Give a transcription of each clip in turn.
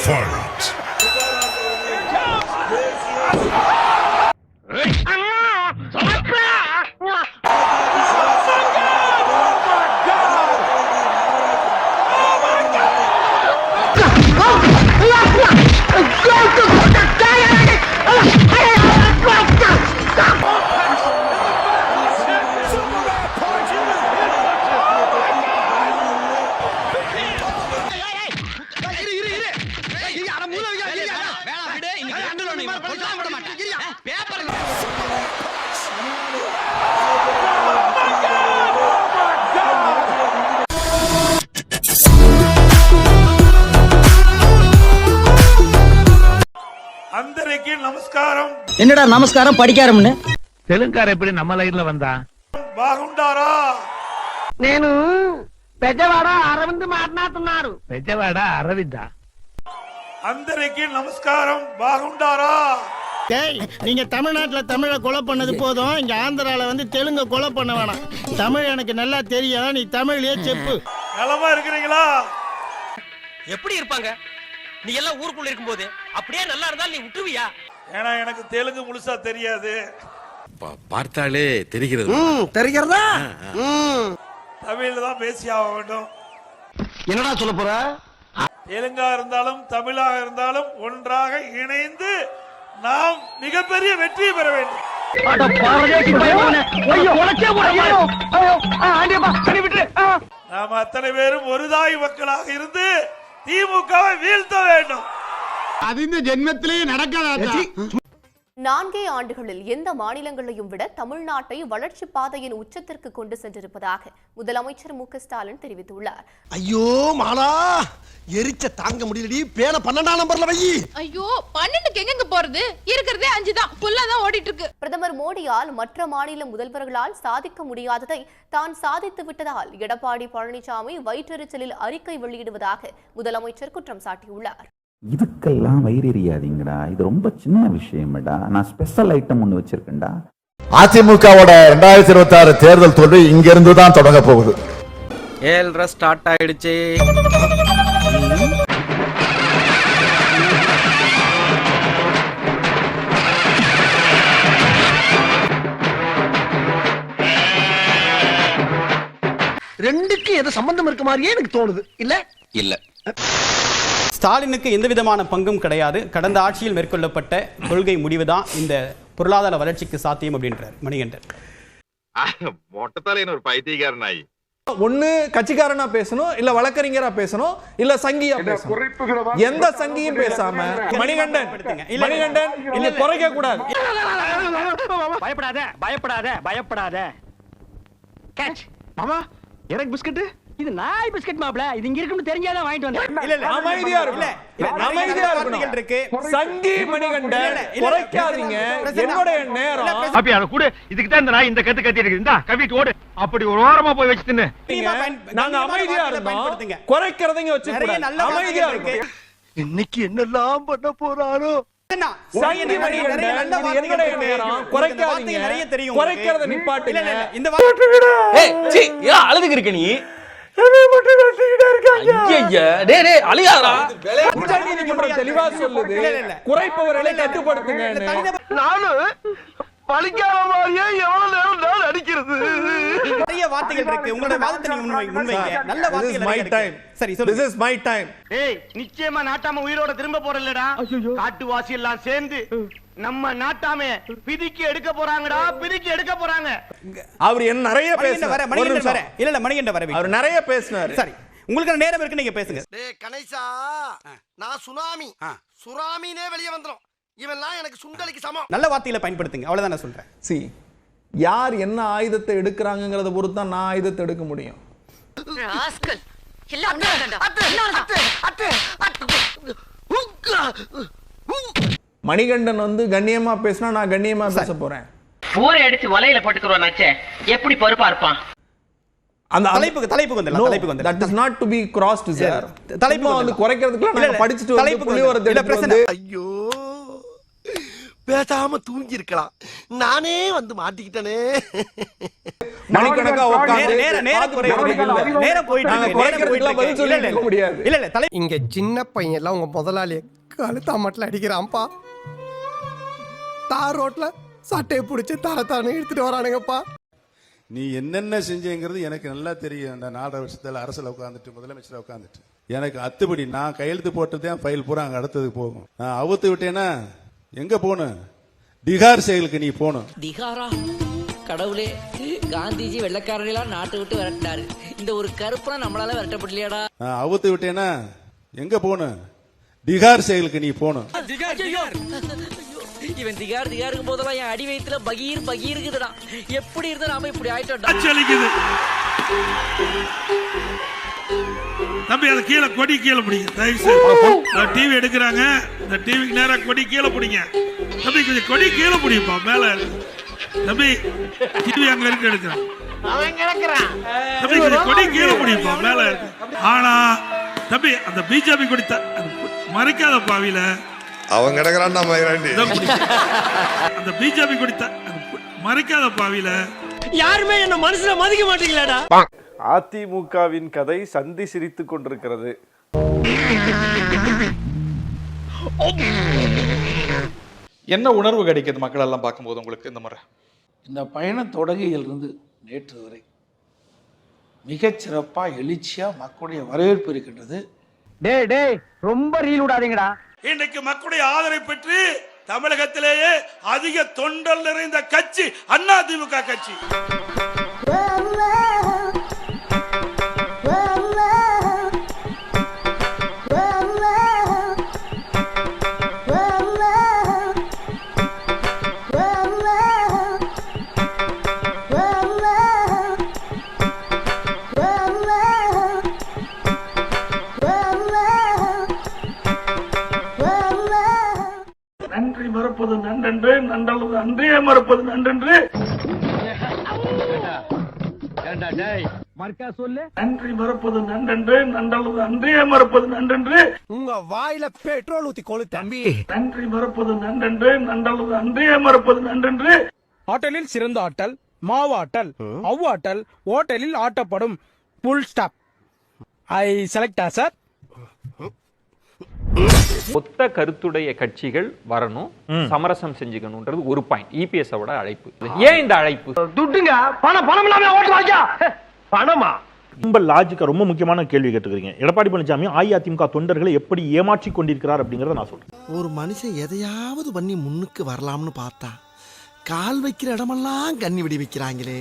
Fight! నమస్కారం என்னடா நமஸ்காரம் படிக்காரம்னு தெலுங்கார எப்படி நம்ம லைன்ல வந்தா బాగుండారా నేను పెద్దవాడ అరవింద్ మాట్లాడుతున్నారు பெஜவாடா அரவிந்தா అందరికీ నమస్కారం బాగుండారా டேய் நீங்க தமிழ்நாட்டுல தமிழை கொலை பண்ணது போதும் இங்க ஆந்திரால வந்து தெலுங்க கொலை பண்ண வேணாம் தமிழ் எனக்கு நல்லா தெரியும் நீ தமிழ்லயே செப்பு நலமா இருக்கிறீங்களா எப்படி இருப்பாங்க நீ எல்லாம் ஊருக்குள்ள இருக்கும்போது அப்படியே நல்லா இருந்தாலும் நீ விட்டுருவியா ஏன்னா எனக்கு தெலுங்கு முழுசா தெரியாது. பார்த்தாலே தெரிகிறது. தெரிகிறதா? தமிழ்ல தான் பேசி ஆக வேண்டும். என்னடா சொல்ல போற? தெலுங்கா இருந்தாலும் தமிழாக இருந்தாலும் ஒன்றாக இணைந்து நாம் மிகப்பெரிய வெற்றியை பெற வேண்டும். நாம் அத்தனை பேரும் ஒரு தாய் மக்களாக இருந்து திமுகவை வீழ்த்த வேண்டும். அது இந்த ஜென்மத்திலேயே நடக்காதா நான்கே ஆண்டுகளில் எந்த மாநிலங்களையும் விட தமிழ்நாட்டை வளர்ச்சி பாதையின் உச்சத்திற்கு கொண்டு சென்றிருப்பதாக முதலமைச்சர் மு ஸ்டாலின் தெரிவித்துள்ளார். ஐயோ மாலா! எரிச்ச தாங்க முடியலடி. பேன பன்னெண்டாம் நம்பர்ல வை. ஐயோ பன்னெண்டுக்கு எங்கெங்க போறது? இருக்கிறதே அஞ்சு தான் ஃபுல்லா தான் ஓடிட்டு இருக்கு பிரதமர் மோடியால் மற்ற மாநில முதல்வர்களால் சாதிக்க முடியாததை தான் சாதித்து விட்டதால் எடப்பாடி பழனிசாமி வயிற்றெரிச்சலில் அறிக்கை வெளியிடுவதாக முதலமைச்சர் குற்றம் சாட்டியுள்ளார். இதுக்கெல்லாம் வயிறெறியாதீங்கடா இது ரொம்ப சின்ன விஷயம்டா. நான் ஸ்பெஷல் ஐட்டம் ஒன்று வச்சிருக்கேன்டா. அதிமுகவோட ரெண்டாயிரத்தி இருபத்தி ஆறு தேர்தல் தோல்வி இங்க இருந்து தான் தொடங்க போகுது. ஏழ்ரை ஸ்டார்ட் ஆயிடுச்சு. ரெண்டுக்கும் ஏதோ சம்பந்தம் இருக்க மாதிரியே எனக்கு தோணுது. இல்ல? இல்ல. ஸ்டாலினுக்கு எந்த விதமான பங்கும் கிடையாது. கடந்த ஆட்சியில் மேற்கொள்ளப்பட்ட கொள்கை முடிவு தான் இந்த பொருளாதார வளர்ச்சிக்கு சாத்தியம் அப்படின்றார் மணிகண்டன். மொட்டத்தால ஒரு பைத்தியக்காரன் ஆயி. ஒண்ணு கட்சிக்காரனா பேசணும் இல்ல வழக்கறிஞரா பேசணும் இல்ல சங்கியா பேசணும். எந்த சங்கியும் பேசாம மணிகண்டன் மணிகண்டன் இல்ல. குறைக்க கூடாது. பயப்படாத பயப்படாத பயப்படாத. கேட்ச் மாமா எனக்கு பிஸ்கட் இது நாய் பிஸ்கட் மாப்ள இது இங்க இருக்குன்னு தெரிஞ்சாதான் வாங்கிட்டு வந்தேன். இல்ல இல்ல அமைதியா இருக்கும் அமைதியா இருக்கணும். இருக்கு. சங்கி மணிகண்டன் குறைக்காதீங்க. என்னுடைய நேரம். அப்படி அத கூட. இதுக்கு தான் இந்த நாய் இந்த கத்து கத்தி இருக்குது இந்தா கவிட்டு ஓடு. அப்படி ஒரு ஓரமா போய் வச்சு தின்னு. நாங்க அமைதியா இருந்தோம். குறைக்கிறதைங்க வச்சு நிறைய நல்ல அமைதியா இருக்கும் இன்னைக்கு என்னெல்லாம் பண்ண போறாரோ? சங்கி மணிகண்டன் இது என்னுடைய நேரம். குறைக்காதீங்க. நிறைய தெரியும் குறைக்கிறத நீதிமன்றம் தெளிவா சொல்லுது. குறைப்பவர்களை கட்டுப்படுத்துங்க நானும் பழிக்காத மாதிரியே எவ்வளவு நேரம் நான் அடிக்கிறது? நிறைய வார்த்தைகள் இருக்கு. உங்களோட வாதத்தை நீங்க முன்வை முன்வைங்க நல்ல வார்த்தைகள் மை நிறைய இருக்கு. டைம் சரி திஸ் சொல்லுங்க இஸ் மை டைம் ஏய் நிச்சயமா நாட்டாம உயிரோட திரும்ப போறல்லடா காட்டுவாசி எல்லாம் சேர்ந்து நம்ம நாட்டாம பிதிக்கி எடுக்க போறாங்கடா பிதிக்கி எடுக்க போறாங்க அவர் என்ன நிறைய வர பேசினார் ஒரு மணிகண்டன் வர. இல்ல இல்ல மணிகண்டன் வர அவர் நிறைய பேசினார் சரி உங்களுக்கு நேரம் இருக்கு நீங்க பேசுங்க டேய் கணேசா நான் சுனாமி சுறாமினே வெளியே வந்துரும் இவெல்லாம் எனக்கு சுண்டலிக்கு சமம் நல்ல வார்த்தைகளை பயன்படுத்துங்க அவ்வளவுதான் நான் சொல்றேன் சி யார் என்ன ஆயுதத்தை எடுக்கிறாங்கங்கறத பொறுத்து தான் நான் ஆயுதத்தை எடுக்க முடியும் மணிகண்டன் வந்து கண்ணியமா பேசினா நான் கண்ணியமா பேச போறேன் ஊரை அடிச்சு வலையில போட்டுக்கிறோம் எப்படி பொறுப்பா இருப்பான் அந்த தலைப்புக்கு தலைப்புக்கு வந்துடலாம் தலைப்புக்கு தட் வந்துடலாம் is not to be crossed sir தலைப்பு வந்து. குறைக்கிறதுக்குலாம் இல்ல. படிச்சுட்டு வந்து தலைப்புக்கு புள்ளி. வரது இல்ல, பிரச்சனை. வந்து ஐயோ பேசாம தூங்கி இருக்கலாம் நானே வந்து மாட்டிக்கிட்டனே மணிக்கணக்கா உட்கார்ந்து நேர- குறைவதற்கு இல்ல. நேரம் போயிட்டு நாங்க குறைக்கிறதுக்குலாம் பதில். சொல்லி முடியாது. இல்ல இல்ல தலை இங்க சின்ன பையன் எல்லாம் உங்க முதலாளிய கழுத்தா மட்டும் அடிக்கிறான்ப்பா தார் ரோட்ல சட்டையை பிடிச்சி தரத்தானு எடுத்துட்டு வரானுங்கப்பா. நீ என்னென்ன செஞ்சேங்கிறது எனக்கு நல்லா தெரியும். இந்த நாலரை வருஷத்துல அரசுல உட்காந்துட்டு முதலமைச்சர் உட்காந்துட்டு எனக்கு அத்துப்படி நான் கையெழுத்து போட்டதே ஃபைல் பூரா அங்க அடுத்ததுக்கு போகும். நான் அவுத்து விட்டேன்னா எங்க போகணும்? பீகார் செயலுக்கு நீ போகணும். திகாரா? கடவுளே காந்திஜி வெள்ளக்காரர்களெல்லாம் நாட்டை விட்டு விரட்டினாரு. இந்த ஒரு கருப்பனா நம்மளால விரட்டப்படலையாடா? நான் அவுத்து விட்டேன்னா எங்க போகணும்? பீகார் செயலுக்கு நீ போகணும். இவன் திகார் திகாருக்கு போதெல்லாம் என் அடி வயித்துல பகீர் பகீருக்குதுடா. எப்படி இருந்தா நாம இப்படி ஆயிட்டோம் அச்சலிக்குது தம்பி அதை கீழே கொடி கீழே பிடிங்க. தயவு செய்து டிவி எடுக்கிறாங்க. இந்த டிவிக்கு நேரா கொடி கீழே பிடிங்க. தம்பி கொஞ்சம் கொடி கீழே பிடிப்பா மேல இருக்கு. தம்பி டிவி அங்க இருக்கு எடுக்கிறேன். தம்பி கொஞ்சம் கொடி கீழே பிடிப்பா மேல இருக்கு ஆனா தம்பி அந்த பிஜேபி கொடி மறைக்காத பாவியில அவன் கிடக்குறான் நம்ம பிடிங்க. அந்த பிஜேபி கொடி த- அது மறைக்காத பாவியில. யாருமே என்ன மனசுல மதிக்க மாட்டீங்களாடா. அதிமுகவின் கதை சந்தி சிரித்துக் கொண்டிருக்கிறது. என்ன உணர்வு கிடைக்குது மக்கள் எல்லாம் பார்க்கும்போது உங்களுக்கு இந்த முறை? இந்த பயணம் தொடங்கியிலிருந்து நேற்று வரை மிகச் சிறப்பா எழுச்சியா மக்களுடைய வரவேற்பு இருக்கின்றது. டேய் டேய் ரொம்ப ரீல் விடாதீங்கடா. இன்றைக்கு மக்களுடைய ஆதரவை பெற்று தமிழகத்திலேயே அதிக தொண்டல் நிறைந்த கட்சி அண்ணா திமுக கட்சி. நன்றல்லது அன்றே மறப்பது நன்றென்று. நன்றி மறப்பது நன்றென்று. நன்றல்லது அன்றே மறப்பது நன்றென்று. உங்க வாயில பெட்ரோல் ஊத்தி கொளு தம்பி. நன்றி மறப்பது நன்றென்று. நன்றல்லது அன்றே மறப்பது நன்றென்று. ஆட்டலில் சிறந்த ஆட்டல் மாவாட்டல் அவ்வாட்டல் ஓட்டலில் ஆட்டப்படும். புல் ஸ்டாப் ஐ செலக்டா சார் ஒத்த கருத்துடைய கட்சிகள் வரணும் சமரசம் செஞ்சுக்கணும்ன்றது ஒரு பாயிண்ட் இபிஎஸ் ஓட அழைப்பு. ஏன் இந்த அழைப்பு? துட்டுங்க பணம் பணம் இல்லாம ஓட்டு வாங்க பணமா? ரொம்ப லாஜிக்கா ரொம்ப முக்கியமான கேள்வி கேட்டுக்கிறீங்க. எடப்பாடி பழனிசாமி அஇஅதிமுக தொண்டர்களை எப்படி ஏமாற்றி கொண்டிருக்கிறார் அப்படிங்கறத நான் சொல்றேன். ஒரு மனுஷன் எதையாவது பண்ணி முன்னுக்கு வரலாம்னு பார்த்தா கால் வைக்கிற இடமெல்லாம் கண்ணி விடி வைக்கிறாங்களே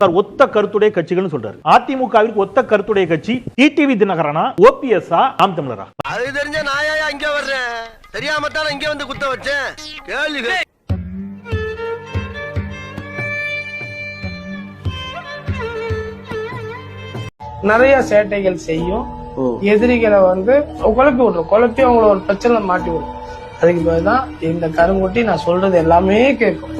சார் ஒத்த கருத்துடைய கட்சிகள்னு சொல்றாரு. அதிமுகவிற்கு ஒத்த கருத்துடைய கட்சி டிடிவி தினகரனா ஓபிஎஸ்ஆ நாம் தமிழரா? அது தெரிஞ்ச நாயா இங்க வர்றேன் தெரியாம தானே இங்க வந்து குத்த வச்சேன். கேள்வி நிறைய சேட்டைகள் செய்யும். எதிரிகளை வந்து குழப்பி விட்டுரும் குழப்பி அவங்கள ஒரு பிரச்சனை மாட்டி விடும் அதுக்கு பிறகு தான் இந்த கருங்குட்டி நான் சொல்றது எல்லாமே கேட்கும்.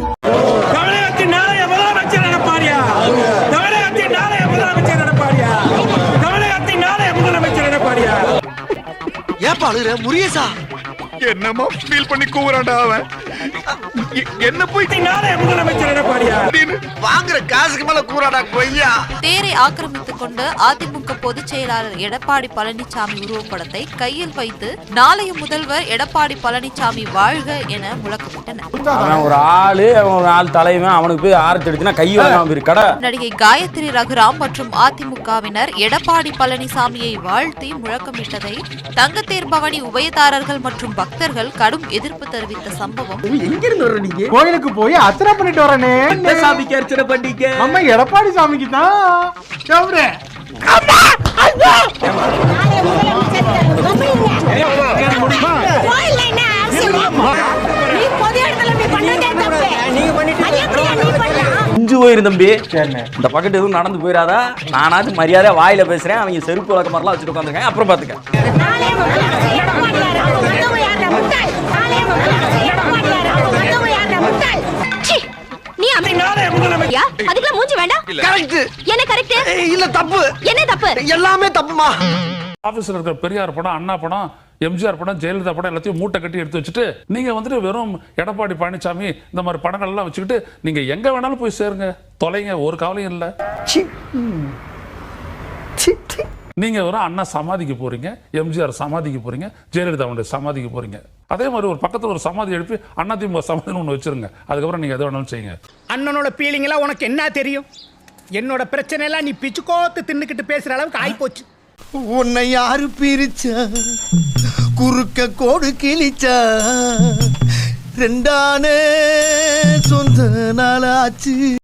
ஏப்பா அழுகுற முரியசா என்னமா ஃபீல் பண்ணி கூவுறான்டா அவன். என்ன போய் நாளைய முதலமைச்சர் நடப்பாரியா வாங்குற காசுக்கு மேல கூறாடா கொய்யா தேரை ஆக்கிரமித்துக் கொண்டு அதிமுக பொதுச் செயலாளர் எடப்பாடி பழனிசாமி உருவப்படத்தை கையில் வைத்து நாளைய முதல்வர் எடப்பாடி பழனிசாமி வாழ்க என முழக்கமிட்டனர். அவன் ஒரு ஆளு அவன் ஒரு ஆள் தலைவன் அவனுக்கு போய் ஆரத்தி அடிச்சுனா கை வாங்காம கடை நடிகை காயத்ரி ரகுராம் மற்றும் அதிமுகவினர் எடப்பாடி பழனிசாமியை வாழ்த்தி முழக்கமிட்டதை தங்கத்தேர் பவனி உபயதாரர்கள் மற்றும் பக்தர்கள் கடும் எதிர்ப்பு தெரிவித்த சம்பவம். கோயிலுக்கு போய் அர்ச்சனை பண்ணிட்டு வரனே. சாமிக்கு அர்ச்சனை பண்ணிக்க. நம்ம எடப்பாடி சாமிக்கு தான். போயிரு தம்பி. இந்த பக்கத்து எதுவும் நடந்து போயிடாதா நானாச்சும் மரியாதை வாயில பேசுறேன். அவங்க செருப்பு வழக்க மாதிரிலாம் வச்சுட்டு உட்காந்துருக்கேன் அப்புறம் பாத்துக்க. நீ அதுக்குள்ள மூஞ்சி வேண்டாம். கரெக்ட் என்ன கரெக்ட் இல்ல தப்பு. என்ன தப்பு? எல்லாமே தப்புமா? ஆபீஸ்ல இருக்கிற பெரியார் படம் அண்ணா படம் எம்ஜிஆர் படம் ஜெயலலிதா படம் எல்லாத்தையும் மூட்டை கட்டி எடுத்து வச்சுட்டு நீங்க வந்துட்டு வெறும் எடப்பாடி பழனிசாமி இந்த மாதிரி படங்கள் எல்லாம் வச்சுக்கிட்டு நீங்க எங்க வேணாலும் போய் சேருங்க. தொலைங்க ஒரு கவலையும் இல்லை. நீங்க ஒரு அண்ணா சமாதிக்கு போறீங்க எம்ஜிஆர் சமாதிக்கு போறீங்க ஜெயலலிதாவுடைய சமாதிக்கு போறீங்க. அதே மாதிரி ஒரு பக்கத்துல ஒரு சமாதி எழுப்பி அதிமுக சமாதின்னு ஒன்று வச்சிருங்க. அதுக்கப்புறம் நீங்க எது வேணாலும் செய்யுங்க. அண்ணனோட பீலிங் எல்லாம் உனக்கு என்ன தெரியும்? என்னோட பிரச்சனை எல்லாம் நீ பிச்சு கோத்து தின்னுக்கிட்டு பேசுற அளவுக்கு ஆயிப்போச்சு. உன்னை யாரு பிரிச்சா? குறுக்க கோடு கிழிச்சா. ரெண்டானே சொந்த நாளாச்சு.